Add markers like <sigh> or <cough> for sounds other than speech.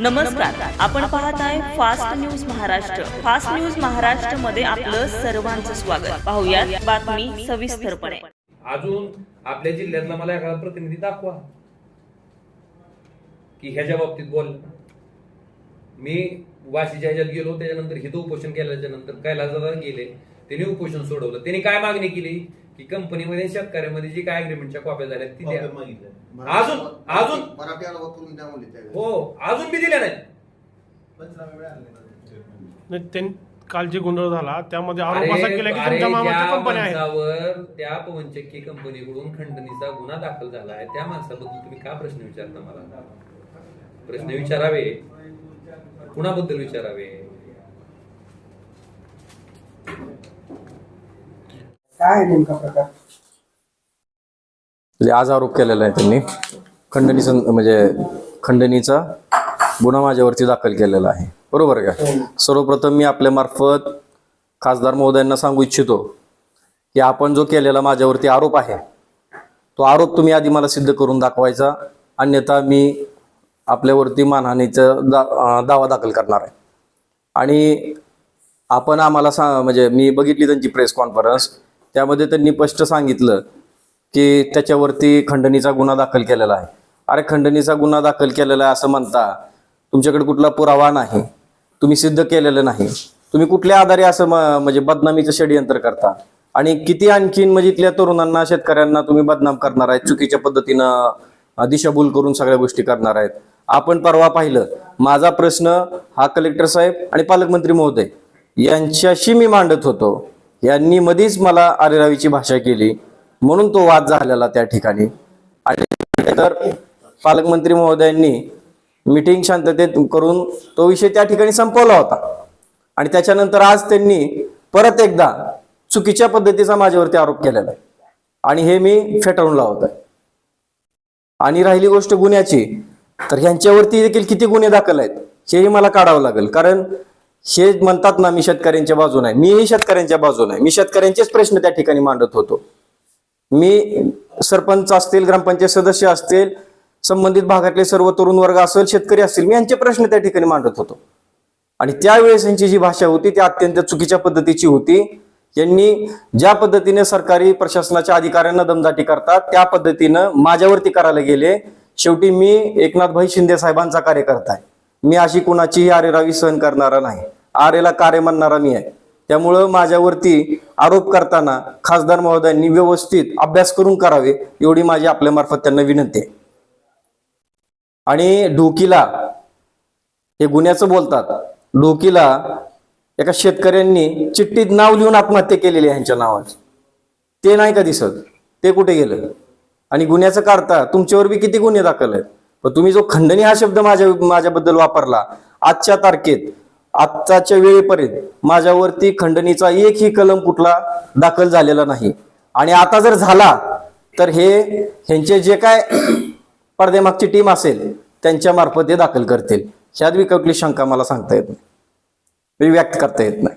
नमस्कार. आपण पाहत आहे fast news Maharashtra fast news महाराष्ट्रमध्ये आपलं सर्वांचं स्वागत. पाहुयात बातमी सविस्तरपणे. अजून आपल्या जिल्ह्यातला मला एखादा प्रतिनिधी दाखवा. की ह्याच्या बाबतीत बोल. मी वाशीच्या ह्याच्यात गेलो त्याच्यानंतर हिथं उपोषण केल्याच्यानंतर कैलासदादा गेले त्यांनी उपोषण सोडवलं. त्यांनी काय मागणी केली? की कंपनीमध्ये शेतकऱ्यामध्ये जी काय अग्रीमेंटच्या कॉप्या झाल्या ती द्या. अजून- अजून? द्या म्हणले. हो अजून बी दिल्या नाही. त्यां- काल जे गोंधळ झाला त्यामध्ये आरोप असा केला की तुमच्या मामाच्या ज्या कंपन्या आहेत माणसावर त्या पवनचक्की कंपनीकडून खंडणीचा गुन्हा दाखल झाला आहे त्या माणसाबद्दल तुम्ही का प्रश्न विचारता मला? प्रश्न विचारावे. कुणाबद्दल विचारावे? काय नेमका प्रकार? म्हणजे आज आरोप केलेला आहे त्यांनी. खंडणी सं- म्हणजे खंडणीचा गुन्हा माझ्यावरती दाखल केलेला आहे. बरोबर का? सर्वप्रथम मी आपल्या मार्फत खासदार महोदयांना सांगू इच्छितो की आपण जो केलेला माझ्यावरती आरोप आहे तो आरोप तुम्ही आधी मला सिद्ध करून दाखवायचा. अन्यथा मी आपल्यावरती मानहानीचा दा अं, दावा दाखल करणार आहे. आणि आपण आम्हाला सा म्हणजे मी बघितली त्यांची प्रेस कॉन्फरन्स. त्यामध्ये त्यांनी स्पष्ट सांगितलं की त्याच्यावरती खंडणीचा गुन्हा दाखल केलेला आहे. अरे खंडणीचा गुन्हा दाखल केलेला आहे असं म्हणता तुमच्याकडे कुठला पुरावा नाही तुम्ही सिद्ध केलेलं नाही तुम्ही कुठल्या आधारे असं म्हणजे बदनामीचं षडयंत्र करता? आणि किती आणखीन म्हणजे इथल्या तरुणांना शेतकऱ्यांना तुम्ही बदनाम करणार आहेत? चुकीच्या पद्धतीनं दिशाभूल करून सगळ्या गोष्टी करणार आहेत. आपण परवा पाहिलं माझा प्रश्न हा कलेक्टर साहेब आणि पालकमंत्री महोदय यांच्याशी मी मांडत होतो. यांनी मध्येच मला आरेरावीची भाषा केली. म्हणून तो वाद झालेला त्या ठिकाणी. आणि तर पालकमंत्री महोदयांनी मिटिंग शांततेत करून तो विषय त्या ठिकाणी संपवला होता. आणि त्याच्यानंतर आज त्यांनी परत एकदा चुकीच्या पद्धतीचा माझ्यावरती आरोप केलेला आहे. आणि हे मी फेटाळून लावत आहे आणि राहिली गोष्ट गुन्ह्याची तर ह्यांच्यावरती देखील किती गुन्हे दाखल आहेत हेही मला काढावं लागेल. कारण हे म्हणतात ना मी शेतकऱ्यांच्या बाजून आहे. मीही शेतकऱ्यांच्या बाजून आहे. मी शेतकऱ्यांचेच प्रश्न त्या ठिकाणी मांडत होतो. मी सरपंच असतील ग्रामपंचायत सदस्य असतील संबंधित भागातले सर्व तरुण वर्ग असेल शेतकरी असतील मी यांचे प्रश्न त्या ठिकाणी मांडत होतो. आणि त्यावेळेस यांची जी भाषा होती ती अत्यंत चुकीच्या पद्धतीची होती. यांनी ज्या पद्धतीने सरकारी प्रशासनाच्या अधिकाऱ्यांना दमदाटी करतात त्या पद्धतीनं माझ्यावरती करायला गेले. शेवटी मी एकनाथभाई शिंदे साहेबांचा कार्यकर्ता आहे. मी अशी कुणाचीही आरेरावी सहन करणारा नाही. आरेला कार्य म्हणणारा मी आहे. त्यामुळं माझ्यावरती आरोप करताना खासदार महोदयांनी व्यवस्थित अभ्यास करून करावे एवढी माझी आपल्या मार्फत त्यांना विनंती आहे. आणि ढोकीला हे गुन्ह्याचं बोलतात. ढोकीला एका शेतकऱ्यांनी चिठ्ठीत नाव लिहून आत्महत्या केलेली आहे ह्यांच्या नावाची. ते नाही का दिसत? ते कुठे गेलं? आणि गुन्ह्याचं काढता तुमच्यावर बी किती गुन्हे दाखल आहेत? पण तुम्ही जो खंडणी हा शब्द माझ्या माझ्याबद्दल वापरला आजच्या तारखेत आत्ताच्या वेळेपर्यंत माझ्यावरती खंडणीचा एकही कलम कुठला दाखल झालेला नाही. आणि आता जर झाला तर हे ह्यांचे जे काय <clears throat> पडद्यामागची टीम असेल त्यांच्या मार्फत दाखल करतील. ह्यात विकली शंका मला सांगता येत नाही. व्यक्त करता येत नाही.